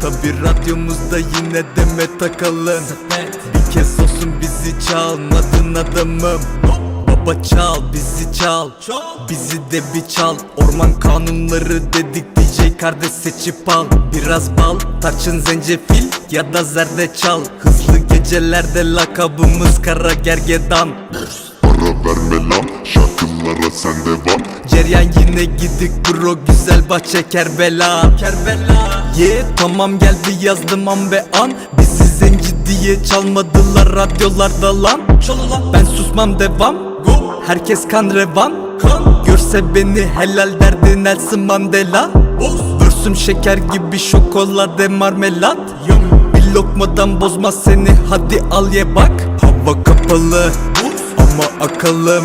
Tabi radyomuzda yine deme takalım Bir kez olsun bizi çalmadın adamım. Baba çal bizi çal. Bizi de bir çal. Orman kanunları dedik DJ kardeş seçip al. Biraz bal tarçın zencefil ya da zerdeçal Hızlı gecelerde lakabımız kara gergedan. Para verme lan şarkılara sen devam Ceryan yine gidik bro güzel bahçe Kerbela. Kerbela. Ye tamam geldi yazdım an ve an. Bizi zenci diye çalmadılar radyolarda lan. Ben susmam devam. Herkes kan revan. Görse beni helal derdi Nelson Mandela. Börsüm şeker gibi şokolade marmelat. Bir lokmadan bozmaz seni hadi al ye bak. Hava kapalı. Ama akalım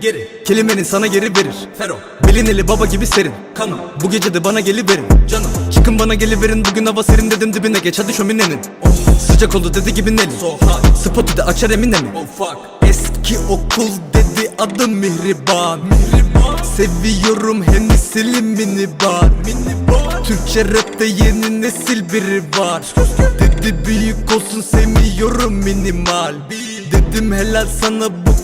Geri. Kelimenin sana geri verir. Fero. Belin eli baba gibi serin. Kanım. Bu gece de bana geliverin. Canım. Çıkın bana geliverin. Bugün hava serin dedim dibine. Geç hadi şöminenin. Sıcak oldu dedi gibi Nelly. Spotu da açar emine mi Eski okul dedi adım Mihriban. Seviyorum Hennessy'li minibar. Türkçe rapte yeni nesil biri var. Dedi büyük olsun sevmiyorum minimal. Dedim helal sana bu